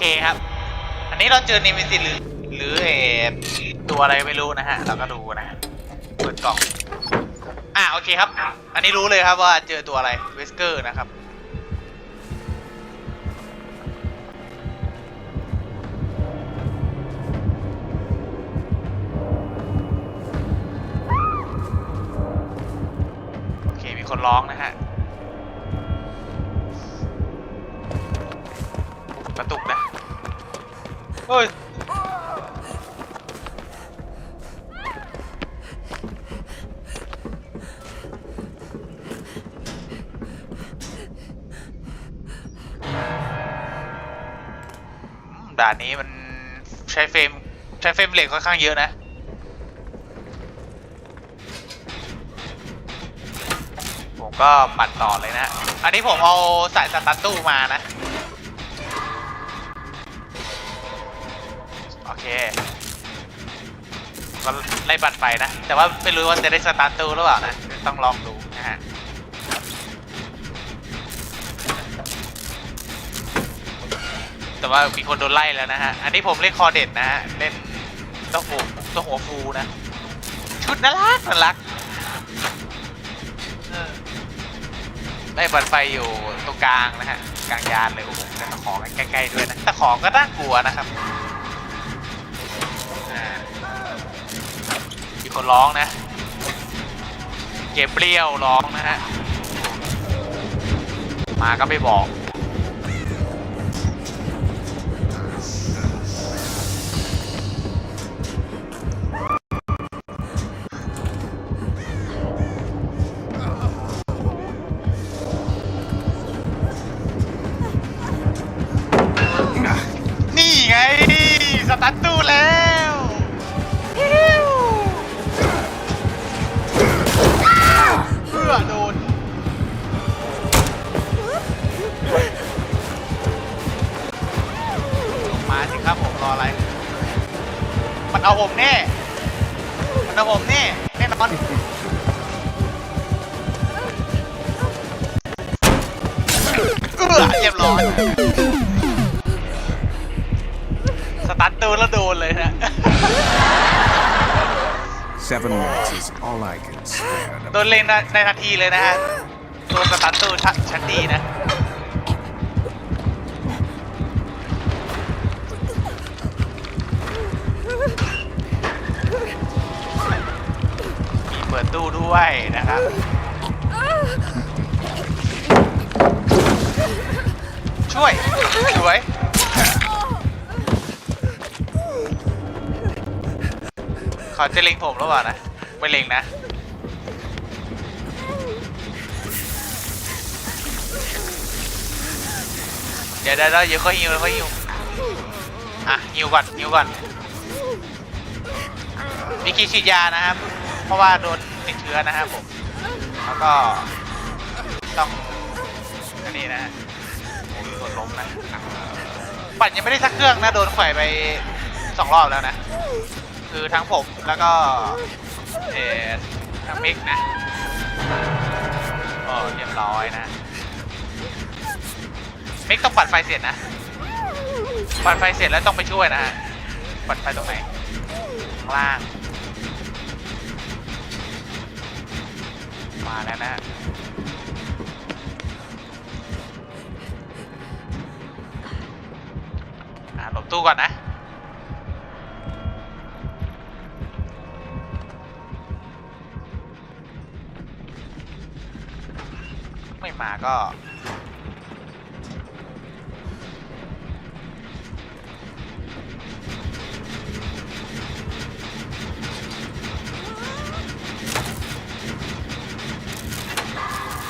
เคครับ อันนี้เราเจอนิมิติหรือหรือเอตัวอะไรไม่รู้นะฮะ เราก็ดูนะเปิดกล่อง อ่าโอเคครับ อันนี้รู้เลยครับว่าเจอตัวอะไรเวสเกอร์นะครับโอเคมีคนร้องนะฮะ ด่านนี้มันใช้เฟรมใช้เฟรมเรทค่อนข้างเยอะนะ ผมก็ปั่นต่อเลยนะ อันนี้ผมเอาสายสตันตู้มานะ โอเค ก็ไล่บัตรไฟนะ แต่ว่าไม่รู้ว่าจะได้สตาร์ตู้หรือเปล่านะ ต้องลองดูนะฮะ แต่ว่ามีคนโดนไล่แล้วนะฮะ อันนี้ผมเล่นคอเด็ดนะฮะ เล่นต้องหัวต้องหัวฟูนะ ชุดน่ารักน่ารักได้บัตรไฟอยู่ตรงกลางนะฮะ กลางยานเลยโอ้โหแต่ตะขอใกล้ๆด้วยนะตะขอก็น่ากลัวนะครับมีคนร้องนะ เก็บเปรี้ยวร้องนะฮะ มาก็ไม่บอก มันเอาผมแน่ มันเอาผมแน่แน่นอนเอื้อเรียบร้อยสตันตูแล้วโดนเลยนะ Seven minutes is all I can spare. โดนเล่นในทันทีเลยนะฮะ โดนสตันตูชชั้นดีนะ ตู้ด้วยนะครับช่วยช่วยเขาจะเล็งผมหรือเปล่านะ ไม่เล็งนะ เดี๋ยวเดี๋ยวเดี๋ยวเดี๋ยวเขาฮิวเขาฮิวอะฮิวก่อนฮิวก่อนมีกีฉีดยานะครับ เพราะว่าโดน ติดเชื้อนะครับผม แล้วก็ต้องอันนี้นะผมมีคนล้มนะปั่นยังไม่ได้สักเครื่องนะโดนแขวนไปสองรอบแล้วนะ คือทั้งผมแล้วก็เออทั้งมิกนะก็เรียบร้อยนะมิกต้องปัดไฟเสร็จนะ ปัดไฟเสร็จแล้วต้องไปช่วยนะฮะปัดไฟตรงไหนข้างล่าง มา แล้วนะอ่าหลบตู้ก่อนนะไม่มาก็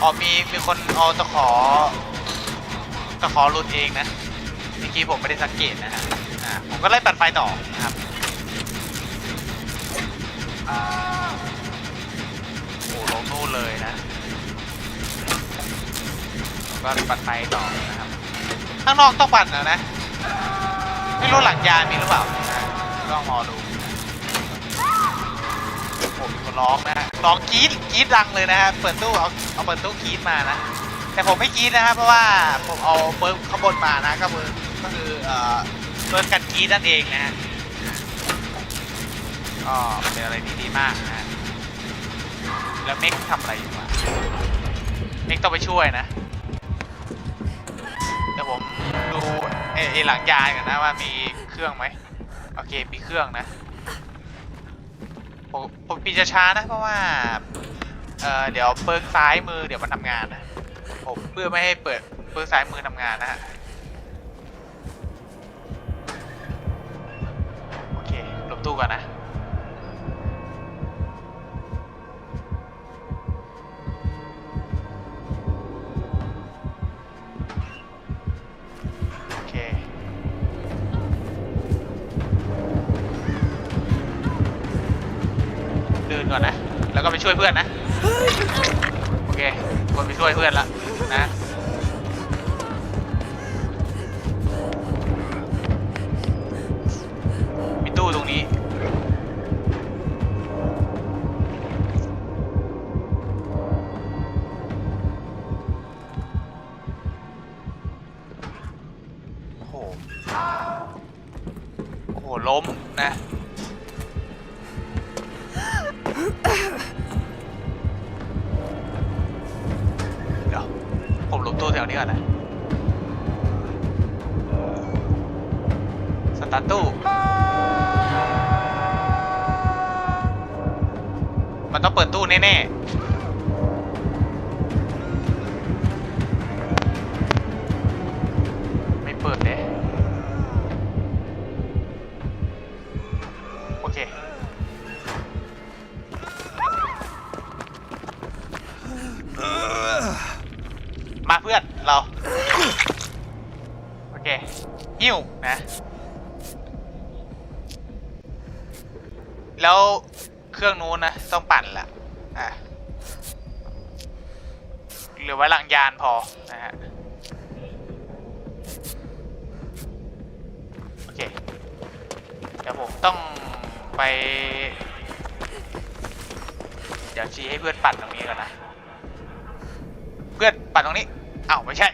อ๋อมีมีคนเอาตะขอตะขอหลุดเองนะเมื่อกี้ผมไม่ได้สังเกตนะฮะอ่าผมก็ไล่ปัดไฟต่อนะครับอโอ้ลงนู่นเลยนะก็ปัดไฟต่อนะครับ ข้างนอกต้องปั่นนะนะไม่รู้หลังยามีหรือเปล่าต้องรอดูผมมีคนร้องนะ ฮะร้องกรีดกรีดดังเลยนะฮะเปิดตู้เอาเอาเปิดตู้กรีดมานะ แต่ผมไม่กรีดนะครับเพราะว่าผมเอาเบิร์ข้างบนมานะก็คือก็คือเอ่อเบิร์กันกรีดนั่นเองนะฮะก็เป็นอะไรที่ดีมากนะแล้วเม็กทำอะไรอยู่วะเม็กต้องไปช่วยนะแต่ผมดูไอ้หลังยานกันนะว่ามีเครื่องไหมโอเคมีเครื่องนะ ผมผมปีนจะช้านะเพราะว่า เอ่อเดี๋ยวเปิร์กซ้ายมือเดี๋ยวมันทำงานนะผมเพื่อไม่ให้เปิดเปิร์กซ้ายมือทำงานนะฮะโอเคหลบตู้ก่อนนะ ก่อนนะ แล้วก็ไปช่วยเพื่อนนะ โอเค คนไปช่วยเพื่อนละนะ ถวนี้ก่อนนะสตาร์ทตู้ มันต้องเปิดตู้แน่ๆ โอเคหิ้วนะ แล้วเครื่องนู้นนะ ต้องปั่นละอะเหลือไว้หลังยานพอนะฮะโอเค เดี๋ยวผมต้องไป เดี๋ยวชี้ให้เพื่อนปั่นตรงนี้ก่อนนะ เพื่อนปั่นตรงนี้อ้าวไม่ใช่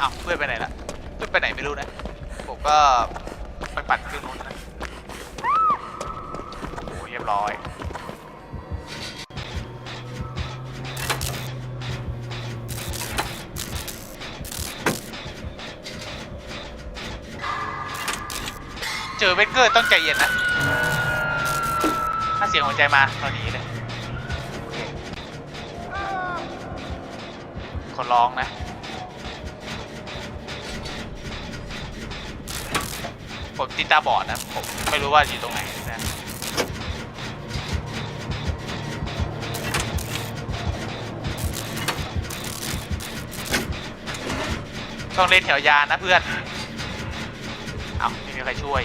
อ้าวเพื่อนไปไหนละเพื่อนไปไหนไม่รู้นะ ผมก็ไปปั่นเครื่องนู้นนะโอ้เรียบร้อยเจอเบเกอร์ต้องใจเย็นนะ ถ้าเสียงหัวใจมาเราหนีเลย ร้องนะผมติดตาบอดนะผมไม่รู้ว่าอยู่ตรงไหนนะต้องเล่นแถวยานะเพื่อน เอาไม่มีใครช่วย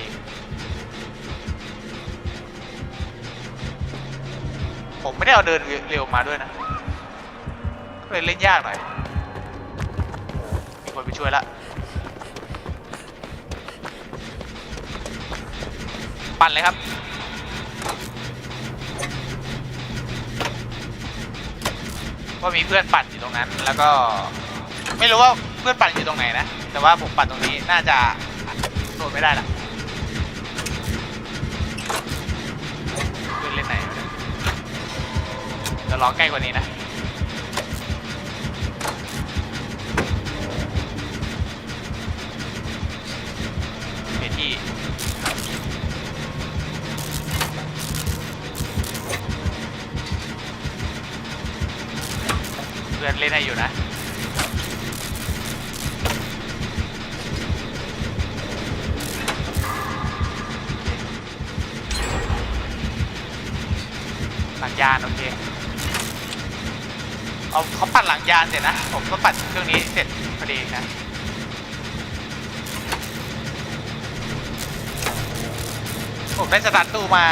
ผมไม่ได้เอาเดินเร็วมาด้วยนะก็เลยเล่นยากหน่อย คนไปช่วยละปั่นเลยครับว่ามีเพื่อนปั่นอยู่ตรงนั้น แล้วก็ไม่รู้ว่าเพื่อนปั่นอยู่ตรงไหนนะ แต่ว่าผมปั่นตรงนี้น่าจะโดนไม่ได้ละเพื่อนเล่นไหนเนี่ยจะร้องใกล้กว่านี้นะ ที่เพื่อนเล่นให้อยู่นะหลังยานโอเคเอาเขาปั่นหลังยานเสร็จนะ ผมก็ปั่นเครื่องนี้เสร็จพอดีนะ ผมได้สตาร์ตู้มา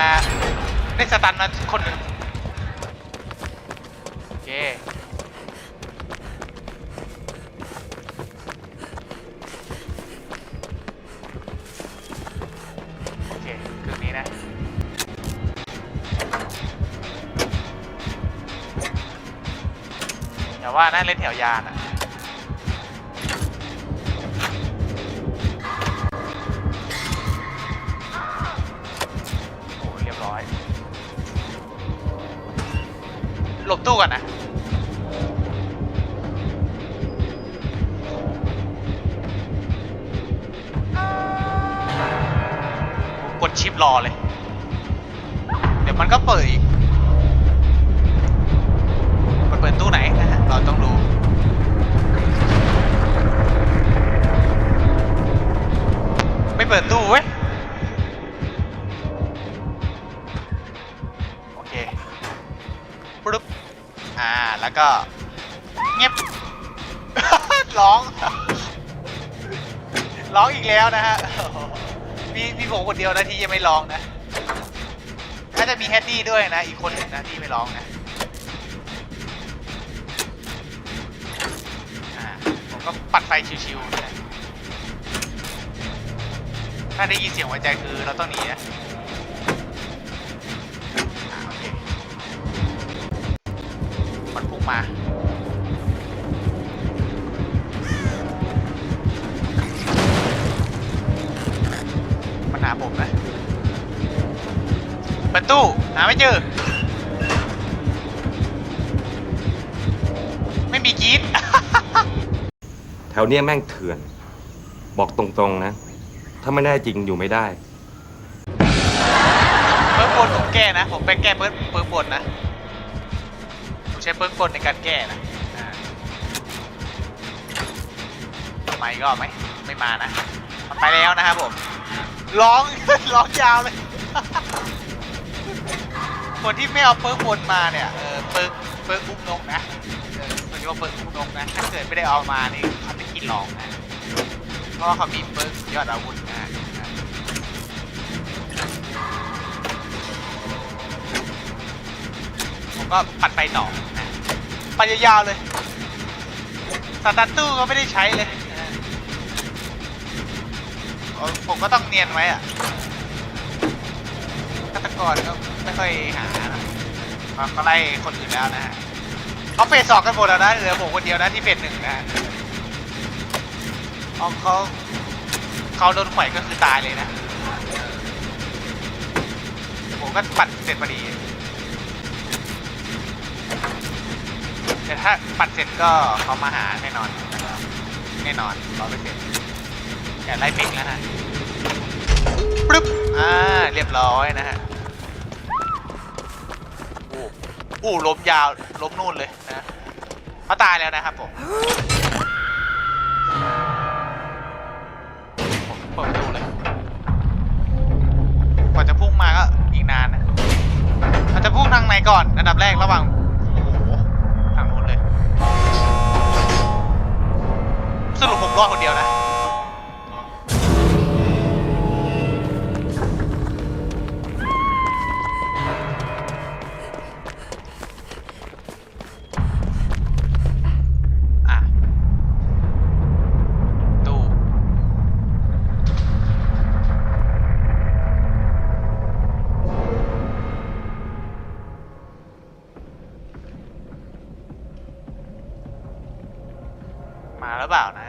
ได้สตาร์ทมาคนหนึ่งโอเคโอเคเครื่องนี้นะโอย่าว่านะเล่นแถวยานอะ ตู้ก่อนนะ แล้วก็เงียบ ร้อง ร้องอีกแล้วนะฮะ มีมีผมคนเดียวนะที่ยังไม่ร้องนะน่าจะมีแฮดดี้ด้วยนะ อีกคนหนึ่งนะที่ไม่ร้องนะผมก็ปัดไฟชิวๆนะถ้าได้ยินเสียงหัวใจคือเราต้องหนีนะ ตู้ หาไม่เจอ ไม่มีกรีด แถวเนี้ยแม่งเถื่อน บอกตรงๆนะ ถ้าไม่แน่จริงอยู่ไม่ได้ เปิร์กบนผมแก้นะ ผมไปแก้เปิร์กเปิร์กบนนะผมใช้เปิร์กบนในการแก้นะอ่ามาอีกรอบไหมไม่มานะมันไปแล้วนะครับผมร้อง ร้องยาวเลย คนที่ไม่เอาเปิร์กบนมาเนี่ยเออเปิร์กเปิร์กอุ้มนกนะเออคนที่ว่าเปิร์กอุ้มนกนะถ้าเกิดไม่ได้เอามานี่เขาจะกินร้องนะเพราะว่าเขามีเปิร์กยอดอาวุธนะผมก็ปัดไปต่อนะปัดยาวๆเลยสตาร์ตู้ก็ไม่ได้ใช้เลยผมก็ต้องเนียนไว้อะ ฆาตกรก็ไม่ค่อยหานะเขาไล่คนอื่นแล้วนะฮะเขาเฟสสองกันหมดแล้วนะเหลือผมคนเดียวนะที่เฟสหนึ่งนะฮะเขาเขาเขาโดนข่อยก็คือตายเลยนะ ผมก็ปัดเสร็จพอดีแต่ถ้าปัดเสร็จก็เขามาหาแน่นอนแน่นอนร้อยเปอร์เซ็นต์อย่ไล่ปิงแล้วฮะ ปึ๊บ อ่า เรียบร้อยนะฮะโอ้โอ้ล้มยาว ล้มนู่นเลยนะเขาตายแล้วนะครับผม ผมเปิดประตูเลย กว่าจะพุ่งมาก็อีกนานนะอาจจะพุ่งทางไหนก่อน อันดับแรกระหว่างโอ้โหทางโน้นเลย สรุปผมรอดคนเดียวนะ มาหรือเปล่านะ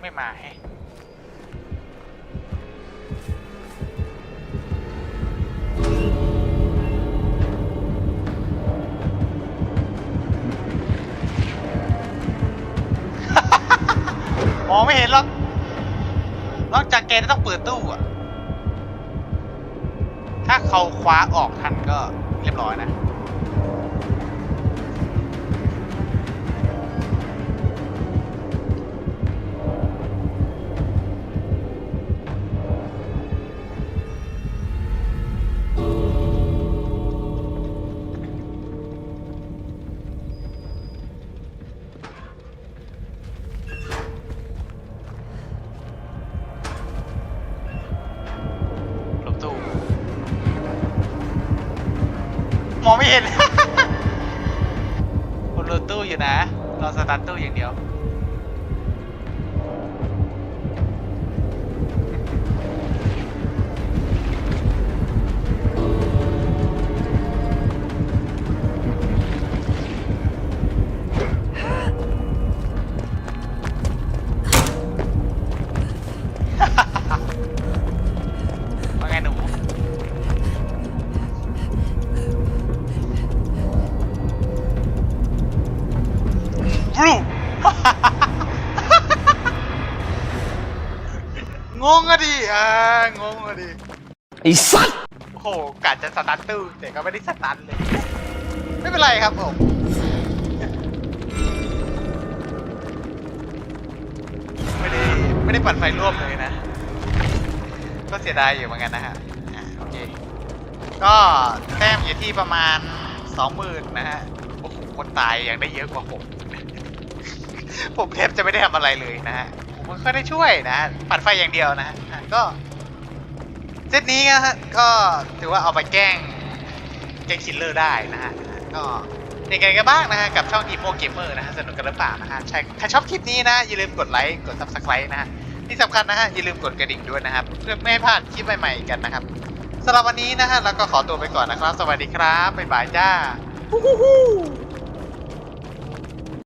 ไม่มาแฮะมองไม่เห็นหรอก นอกจากแกจะต้องเปิดตู้อะถ้าเขาคว้าออกทันก็ เรียบร้อยนะ คนรถตู้อยู่นะ รอสตาร์ทตู้อย่างเดียว บลูงงอะดิอ่างงอะดิไอ้สัตโอ้โหกะจะสตาร์ตเตอร์แต่ก็ไม่ได้สตาร์นเลย ไม่เป็นไรครับผมไม่ได้ไม่ได้ปัดไฟร่วมเลยนะ ก็เสียดายอยู่เหมือนกันนะฮะอ่โอเคก็แต้มอยู่ที่ประมาณสองหมื่นนะฮะโอ้โหคนตายยังได้เยอะกว่าผม ผมแทบจะไม่ได้ทำอะไรเลยนะฮะผมไม่ค่อยได้ช่วยนะปัดไฟอย่างเดียวนะฮะอะก็เซตนี้นะฮะก็ถือว่าเอาไปแกล้งแกล้งคิลเลอร์ได้นะฮะก็เป็นไงกันบ้างนะฮะกับช่องอีโมเกมเมอร์นะฮะสนุกกันหรือเปล่านะฮะใช่ถ้าชอบคลิปนี้นะอย่าลืมกดไลค์กด subscribe นะฮะที่สำคัญนะฮะอย่าลืมกดกระดิ่งด้วยนะครับเพื่อไม่ให้พลาดคลิปใหม่ๆกันนะครับสำหรับวันนี้นะฮะเราก็ขอตัวไปก่อนนะครับ สวัสดีครับบ๊ายบายจ้าฮู้ฮู้ฮู้